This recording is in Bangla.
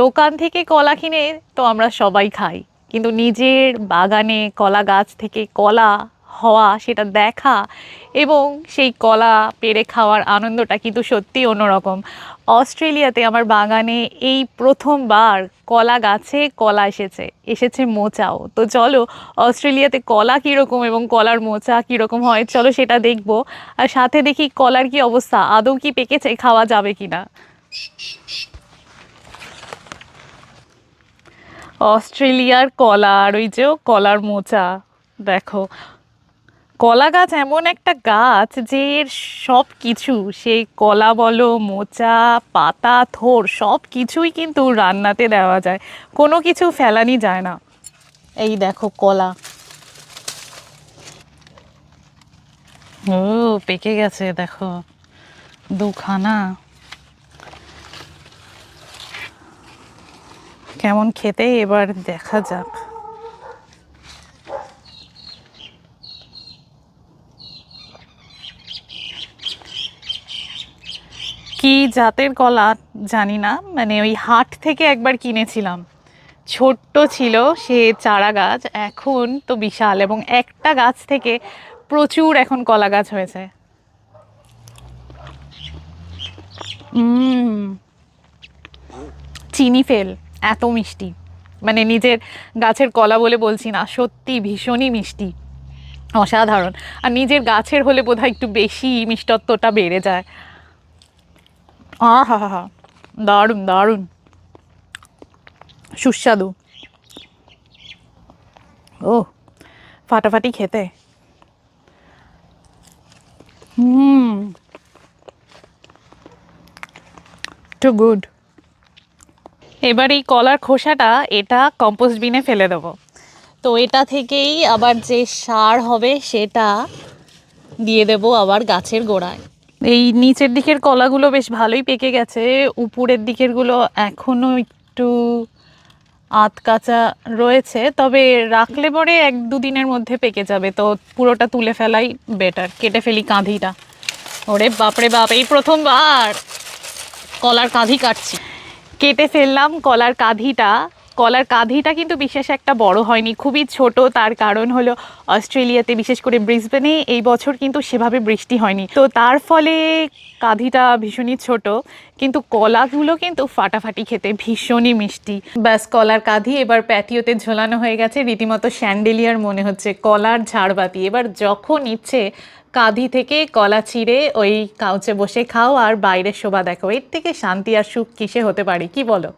দোকান থেকে কলা কিনে তো আমরা সবাই খাই। কিন্তু নিজের বাগানে কলা গাছ থেকে কলা হওয়া, সেটা দেখা এবং সেই কলা পেরে খাওয়ার আনন্দটা কিন্তু সত্যি অন্যরকম। অস্ট্রেলিয়াতে আমার বাগানে এই প্রথমবার কলা গাছে কলা এসেছে এসেছে মোচাও। তো চলো, অস্ট্রেলিয়াতে কলা কীরকম এবং কলার মোচা কীরকম হয়, চলো সেটা দেখব। আর সাথে দেখি কলার কি অবস্থা, আদৌ কি পেকেছে, খাওয়া যাবে কি না অস্ট্রেলিয়ার কলা আর ওই যে কলার মোচা, দেখো। কলা গাছ এমন একটা গাছ যে এর সব কিছু সেই কলা বলো, মোচা, পাতা, থোর, সব কিছুই কিন্তু রান্নাতে দেওয়া যায়। কোনো কিছু ফেলানি যায় না। এই দেখো কলা। ও, পেকে গেছে, দেখো। দুখানা। কেমন খেতে, এবার দেখা যাক। কি জাতের কলা জানি না মানে ওই হাট থেকে একবার কিনেছিলাম। ছোট্ট ছিল সে চারা গাছ, এখন তো বিশাল এবং একটা গাছ থেকে প্রচুর এখন কলা গাছ হয়েছে। চিনি ফেল। এত মিষ্টি। মানে নিজের গাছের কলা বলে বলছি না, সত্যি ভীষণই মিষ্টি। অসাধারণ। আর নিজের গাছের হলে বোধহয় একটু বেশি মিষ্টত্বটা বেড়ে যায়। আহা হা দারুণ দারুণ। সুস্বাদু। ও ফাটাফাটি খেতে। হুম। টু গুড এবার এই কলার খোসাটা এটা কম্পোস্ট বিনে ফেলে দেবো। তো এটা থেকেই আবার যে সার হবে সেটা দিয়ে দেবো আবার গাছের গোড়ায়। এই নিচের দিকের কলাগুলো বেশ ভালোই পেকে গেছে, উপরের দিকেরগুলো এখনও একটু আধ কাঁচা রয়েছে, তবে রাখলে পরে এক দুদিনের মধ্যে পেকে যাবে। তো পুরোটা তুলে ফেলাই বেটার কেটে ফেলি কাঁধিটা। ওরে বাপরে বাপ, এই প্রথমবার কলার কাঁধি কাটছি। কেটে ফেললাম কলার কাঁধিটা। কলার কাঁধিটা কিন্তু বিশেষ একটা বড় হয়নি, খুবই ছোট। তার কারণ হলো অস্ট্রেলিয়াতে, বিশেষ করে ব্রিসবেনে, এই বছর কিন্তু সেভাবে বৃষ্টি হয়নি। তো তার ফলে কাঁধিটা ভীষণই ছোট, কিন্তু কলাগুলো কিন্তু ফাটাফাটি খেতে ভীষণই মিষ্টি। ব্যাস, কলার কাঁধি এবার প্যাটিওতে ঝোলানো হয়ে গেছে, রীতিমতো স্যান্ডেলিয়ার মনে হচ্ছে, কলার ঝাড়বাতি। এবার যখন ইচ্ছে, কাঁধি থেকে কলা ছিঁড়ে ওই কাউচে বসে খাও আর বাইরের শোভা দেখো এর থেকে শান্তি আর সুখ কিসে হতে পারে, কি বলো?